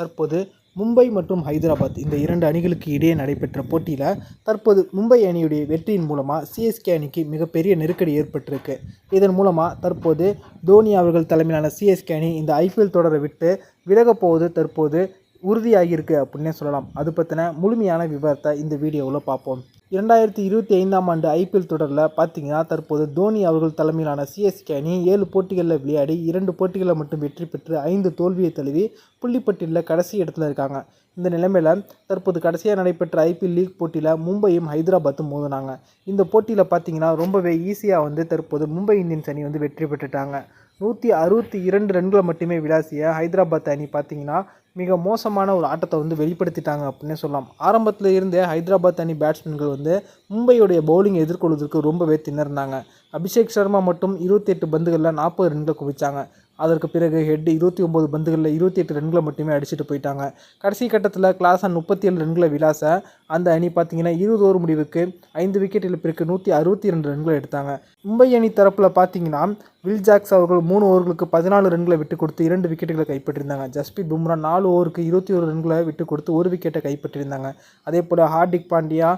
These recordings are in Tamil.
தற்போது மும்பை மற்றும் ஹைதராபாத் இந்த இரண்டு அணிகளுக்கு இடையே நடைபெற்ற போட்டியில் தற்போது மும்பை அணியுடைய வெற்றியின் மூலமாக சிஎஸ்கே அணிக்கு மிகப்பெரிய நெருக்கடி ஏற்பட்டிருக்கு. இதன் மூலமாக தற்போது தோனி அவர்கள் தலைமையிலான சிஎஸ்கே அணி இந்த ஐபிஎல் தொடரை விட்டு விலகப் போவது தற்போது உறுதியாகியிருக்கு அப்படின்னே சொல்லலாம். அது பற்றின முழுமையான விவரத்தை இந்த வீடியோவில் பார்ப்போம். இரண்டாயிரத்தி இருபத்தி ஐந்தாம் ஆண்டு ஐபிஎல் தொடரில் பார்த்தீங்கன்னா தற்போது தோனி அவர்கள் தலைமையிலான சிஎஸ்கே அணி ஏழு போட்டிகளில் விளையாடி இரண்டு போட்டிகளில் மட்டும் வெற்றி பெற்று ஐந்து தோல்வியை தழுவி புள்ளிப்பட்டியலில் கடைசி இடத்துல இருக்காங்க. இந்த நிலைமையில் தற்போது கடைசியாக நடைபெற்ற ஐபிஎல் லீக் போட்டியில் மும்பையும் ஹைதராபாத்தும் மோதினாங்க. இந்த போட்டியில் பார்த்தீங்கன்னா ரொம்பவே ஈஸியாக வந்து தற்போது மும்பை இந்தியன்ஸ் அணி வந்து வெற்றி பெற்றுட்டாங்க. நூற்றி அறுபத்தி இரண்டு ரன்களை மட்டுமே விளாசிய ஹைதராபாத் அணி பார்த்தீங்கன்னா மிக மோசமான ஒரு ஆட்டத்தை வந்து வெளிப்படுத்திட்டாங்க அப்படின்னே சொல்லலாம். ஆரம்பத்தில் இருந்தே ஹைதராபாத் அணி பேட்ஸ்மேன்கள் வந்து மும்பையுடைய பவுலிங் எதிர்கொள்வதற்கு ரொம்பவே திணறினாங்க. அபிஷேக் சர்மா மட்டும் இருபத்தி எட்டு பந்துகளில் நாற்பது ரன்களை குவிச்சாங்க. அதற்கு பிறகு ஹெட் இருபத்தி ஒம்பது பந்துகளில் இருபத்தி எட்டு ரன்களை மட்டுமே அடிச்சுட்டு போயிட்டாங்க. கடைசி கட்டத்தில் கிளாஸன் முப்பத்தி ஏழு ரன்களை விளாச அந்த அணி பார்த்தீங்கன்னா இருபது ஓவர் முடிவுக்கு ஐந்து விக்கெட் இழப்பிற்கு நூற்றி அறுபத்தி ரெண்டு ரன்களை எடுத்தாங்க. மும்பை அணி தரப்பில் பார்த்தீங்கன்னா வில் ஜாக்ஸ் அவர்கள் மூணு ஓவர்களுக்கு பதினாலு ரன்களை விட்டு கொடுத்து இரண்டு விக்கெட்டுகளை கைப்பற்றியிருந்தாங்க ஜஸ்பித் பும்ரா நாலு ஓவருக்கு இருபத்தி ஒரு ரன்களை விட்டு கொடுத்து ஒரு விக்கெட்டை கைப்பற்றியிருந்தாங்க அதே போல் ஹார்திக் பாண்டியா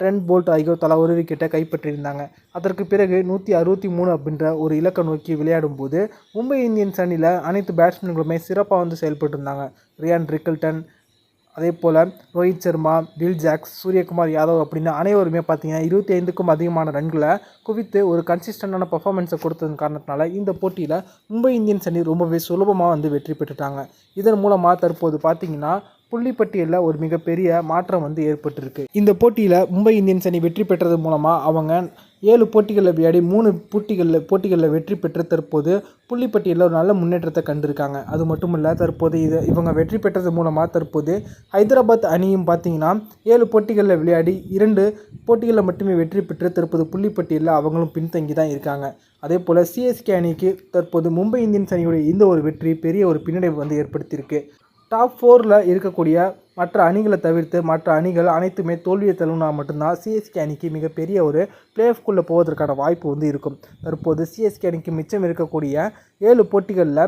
ட்ரெண்ட் போல்ட் ஆகியோர் தலா ஒரு விக்கெட்டை கைப்பற்றியிருந்தாங்க. அதற்கு பிறகு நூற்றி அறுபத்தி மூணு அப்படின்ற ஒரு இலக்கை நோக்கி விளையாடும்போது மும்பை இந்தியன்ஸ் அணியில் அனைத்து பேட்ஸ்மேன்களுமே சிறப்பாக வந்து செயல்பட்டுருந்தாங்க. ரியான் ரிக்கல்டன் அதே போல் ரோஹித் சர்மா டில் ஜாக்ஸ் சூரியகுமார் யாதவ் அப்படின்னு அனைவருமே பார்த்தீங்கன்னா இருபத்தி ஐந்துக்கும் அதிகமான ரன்களை குவித்து ஒரு கன்சிஸ்டண்டான பர்ஃபார்மன்ஸை கொடுத்ததன் காரணத்தினால இந்த போட்டியில் மும்பை இந்தியன்ஸ் அணி ரொம்பவே சுலபமாக வந்து வெற்றி பெற்றுட்டாங்க. இதன் மூலமாக தற்போது பார்த்தீங்கன்னா புள்ளிப்பட்டியலில் ஒரு மிகப்பெரிய மாற்றம் வந்து ஏற்பட்டிருக்கு. இந்த போட்டியில் மும்பை இந்தியன்ஸ் அணி வெற்றி பெற்றது மூலமாக அவங்க ஏழு போட்டிகளில் விளையாடி மூணு போட்டிகளில் போட்டிகளில் வெற்றி பெற்று தற்போது புள்ளிப்பட்டியலில் ஒரு நல்ல முன்னேற்றத்தை கண்டிருக்காங்க. அது மட்டும் இல்லை தற்போது இது இவங்க வெற்றி பெற்றது மூலமாக தற்போது ஹைதராபாத் அணியும் பார்த்தீங்கன்னா ஏழு போட்டிகளில் விளையாடி இரண்டு போட்டிகளில் மட்டுமே வெற்றி பெற்று தற்போது புள்ளிப்பட்டியலில் அவங்களும் பின்தங்கி தான் இருக்காங்க. அதே போல் சிஎஸ்கே அணிக்கு தற்போது மும்பை இந்தியன்ஸ் அணியுடைய இந்த ஒரு வெற்றி பெரிய ஒரு பின்னடைவு வந்து ஏற்படுத்தியிருக்கு. டாப் ஃபோரில் இருக்கக்கூடிய மற்ற அணிகளை தவிர்த்து மற்ற அணிகள் அனைத்துமே தோல்வியை தழுவினா மட்டும்தான் சிஎஸ்கே அணிக்கு மிகப்பெரிய ஒரு பிளே ஆஃப்குள்ளே போவதற்கான வாய்ப்பு வந்து இருக்கும். தற்போது சிஎஸ்கே அணிக்கு மிச்சம் இருக்கக்கூடிய ஏழு போட்டிகளில்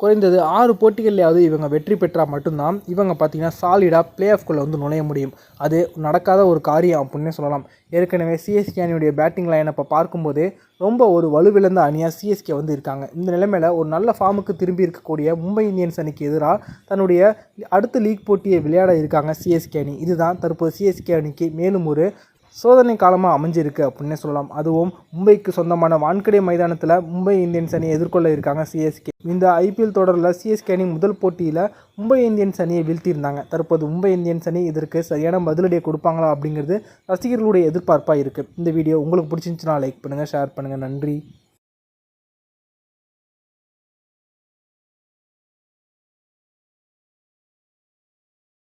குறைந்தது ஆறு போட்டிகள்லையாவது இவங்க வெற்றி பெற்றால் மட்டும்தான் இவங்க பார்த்தீங்கன்னா சாலிடாக பிளே ஆஃப்குள்ளே வந்து நுழைய முடியும். அது நடக்காத ஒரு காரியம் அப்படின்னே சொல்லலாம். ஏற்கனவே சிஎஸ்கே அணியுடைய பேட்டிங் லைனப்பை பார்க்கும்போது ரொம்ப ஒரு வலுவிழந்த அணியாக சிஎஸ்கே வந்து இருக்காங்க. இந்த நிலைமையில் ஒரு நல்ல ஃபார்முக்கு திரும்பி இருக்கக்கூடிய மும்பை இந்தியன்ஸ் அணிக்கு எதிராக தன்னுடைய அடுத்த லீக் போட்டியை விளையாட இருக்காங்க சிஎஸ்கே அணி. இதுதான் தற்போது சிஎஸ்கே அணிக்கு மேலும் ஒரு சோதனை காலமாக அமைஞ்சிருக்கு அப்படின்னே சொல்லலாம். அதுவும் மும்பைக்கு சொந்தமான வான்கடே மைதானத்தில் மும்பை இந்தியன்ஸ் அணியை எதிர்கொள்ள இருக்காங்க சிஎஸ்கே இந்த ஐபிஎல் தொடரில் சிஎஸ்கே அணி முதல் போட்டியில் மும்பை இந்தியன்ஸ் அணியை வீழ்த்தியிருந்தாங்க. தற்போது மும்பை இந்தியன்ஸ் அணி இதற்கு சரியான பதிலடியை கொடுப்பாங்களா அப்படிங்கிறது ரசிகர்களுடைய எதிர்பார்ப்பாக இருக்குது இந்த வீடியோ உங்களுக்கு பிடிச்சிருந்துச்சுன்னா லைக் பண்ணுங்கள் ஷேர் பண்ணுங்கள் நன்றி.